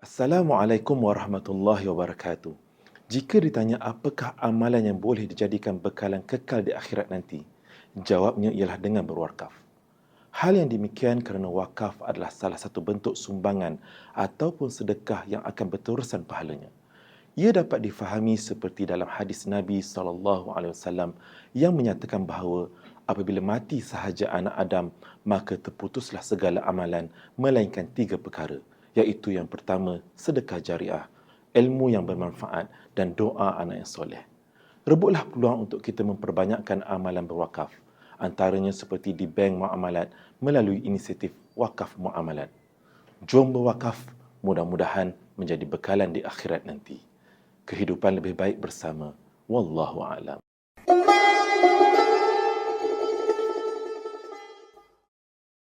Assalamualaikum warahmatullahi wabarakatuh. Jika ditanya apakah amalan yang boleh dijadikan bekalan kekal di akhirat nanti, jawabnya ialah dengan berwakaf. Hal yang demikian kerana wakaf adalah salah satu bentuk sumbangan ataupun sedekah yang akan berterusan pahalanya. Ia dapat difahami seperti dalam hadis Nabi SAW yang menyatakan bahawa apabila mati sahaja anak Adam, maka terputuslah segala amalan melainkan tiga perkara iaitu yang pertama sedekah jariah, ilmu yang bermanfaat dan doa anak yang soleh. Rebutlah peluang untuk kita memperbanyakkan amalan berwakaf, antaranya seperti di bank muamalat melalui inisiatif wakaf muamalat. Jom berwakaf, mudah-mudahan menjadi bekalan di akhirat nanti. Kehidupan lebih baik bersama. Wallahu a'lam.